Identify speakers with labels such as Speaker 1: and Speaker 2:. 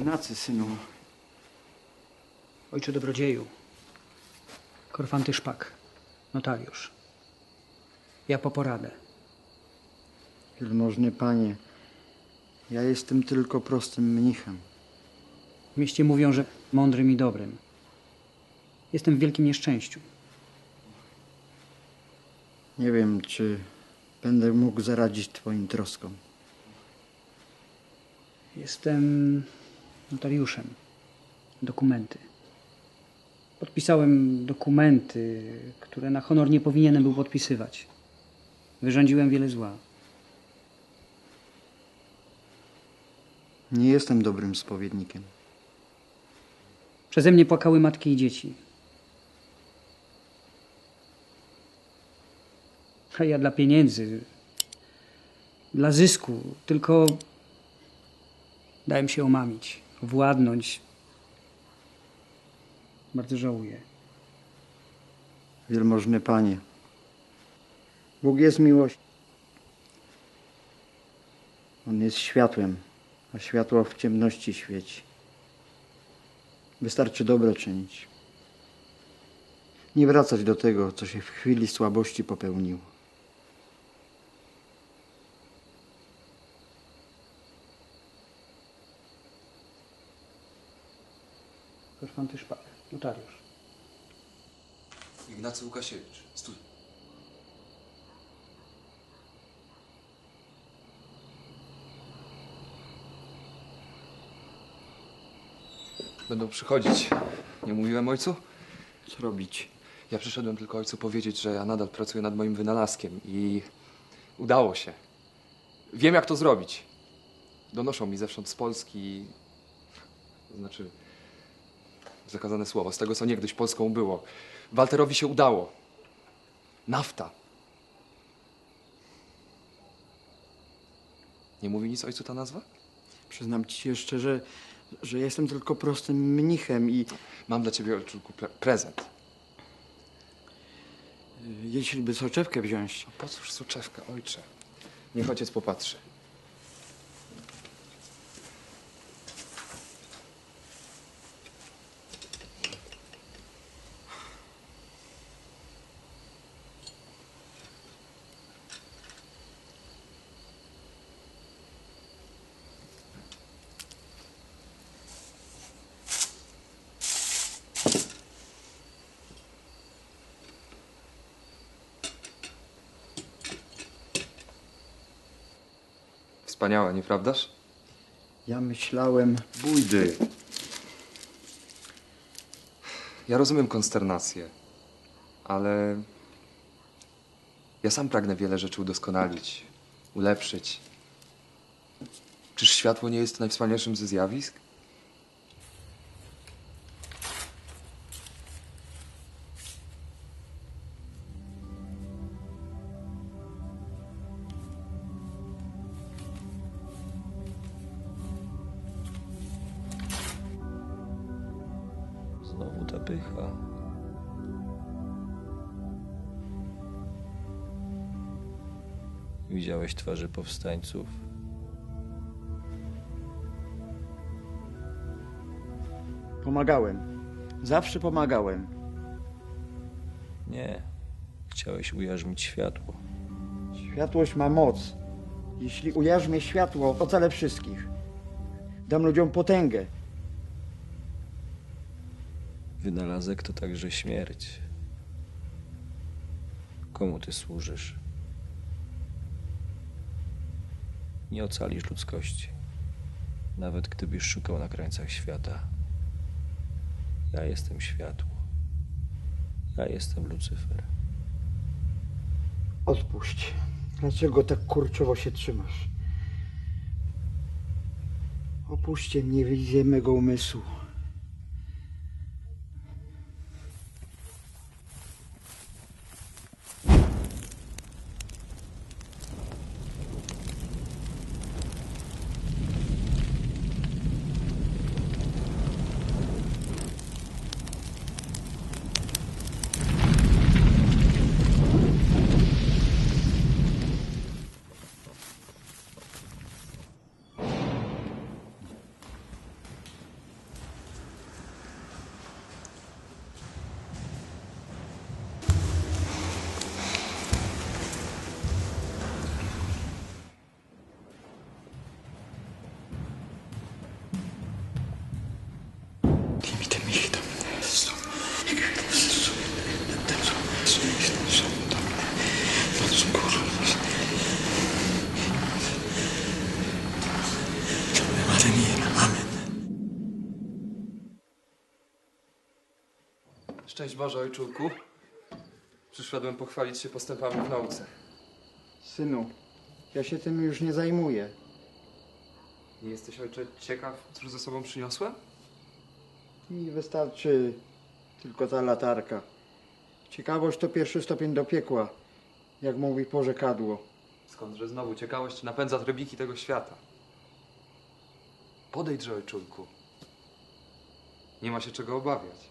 Speaker 1: Ignacy, synu.
Speaker 2: Ojcze dobrodzieju. Korfanty Szpak. Notariusz. Ja po poradę.
Speaker 1: Wielmożny panie, ja jestem tylko prostym mnichem.
Speaker 2: W mieście mówią, że mądrym i dobrym. Jestem w wielkim nieszczęściu.
Speaker 1: Nie wiem, czy będę mógł zaradzić twoim troskom.
Speaker 2: Jestem notariuszem. Dokumenty. Podpisałem dokumenty, które na honor nie powinienem był podpisywać. Wyrządziłem wiele zła.
Speaker 1: Nie jestem dobrym spowiednikiem.
Speaker 2: Przeze mnie płakały matki i dzieci. A ja dla pieniędzy, dla zysku, tylko dałem się omamić, władnąć. Bardzo żałuję.
Speaker 1: Wielmożny panie, Bóg jest miłość. On jest światłem, a światło w ciemności świeci. Wystarczy dobro czynić. Nie wracać do tego, co się w chwili słabości popełniło.
Speaker 2: Szpak, notariusz.
Speaker 3: Ignacy Łukasiewicz. Stój. Będą przychodzić. Nie mówiłem ojcu?
Speaker 1: Co robić?
Speaker 3: Ja przyszedłem tylko ojcu powiedzieć, że ja nadal pracuję nad moim wynalazkiem i udało się. Wiem, jak to zrobić. Donoszą mi zewsząd z Polski, to znaczy zakazane słowo, z tego, co niegdyś Polską było. Walterowi się udało. Nafta. Nie mówi nic ojcu ta nazwa?
Speaker 1: Przyznam ci się szczerze, że jestem tylko prostym mnichem i
Speaker 3: Mam dla ciebie, ojczulku, pre prezent.
Speaker 1: jeśli by soczewkę wziąć,
Speaker 3: Po cóż soczewka, ojcze? Niech ojciec popatrzy. Wspaniałe, nieprawdaż?
Speaker 1: ja myślałem,
Speaker 3: Bójdy. Ja rozumiem konsternację, ale ja sam pragnę wiele rzeczy udoskonalić, ulepszyć. Czyż światło nie jest najwspanialszym ze zjawisk?
Speaker 4: Znowu ta pycha. Widziałeś twarze powstańców?
Speaker 1: pomagałem. Zawsze pomagałem.
Speaker 4: Nie. Chciałeś ujarzmić światło.
Speaker 1: Światłość ma moc. Jeśli ujarzmię światło, ocalę wszystkich. Dam ludziom potęgę.
Speaker 4: Wynalazek to także śmierć. Komu ty służysz? Nie ocalisz ludzkości. Nawet gdybyś szukał na krańcach świata. Ja jestem światło. Ja jestem Lucyfer.
Speaker 1: Odpuść. Dlaczego tak kurczowo się trzymasz? Opuśćcie mnie wizję mego umysłu.
Speaker 3: Szczęść Boże, ojczulku. Przyszedłem pochwalić się postępami w nauce.
Speaker 1: Synu, ja się tym już nie zajmuję.
Speaker 3: Nie jesteś, ojcze, ciekaw, cóż ze sobą przyniosłem?
Speaker 1: Mi wystarczy tylko ta latarka. Ciekawość to pierwszy stopień do piekła, jak mówi porzekadło.
Speaker 3: Skądże znowu ciekawość napędza trybiki tego świata. Podejdźże, ojczulku. Nie ma się czego obawiać.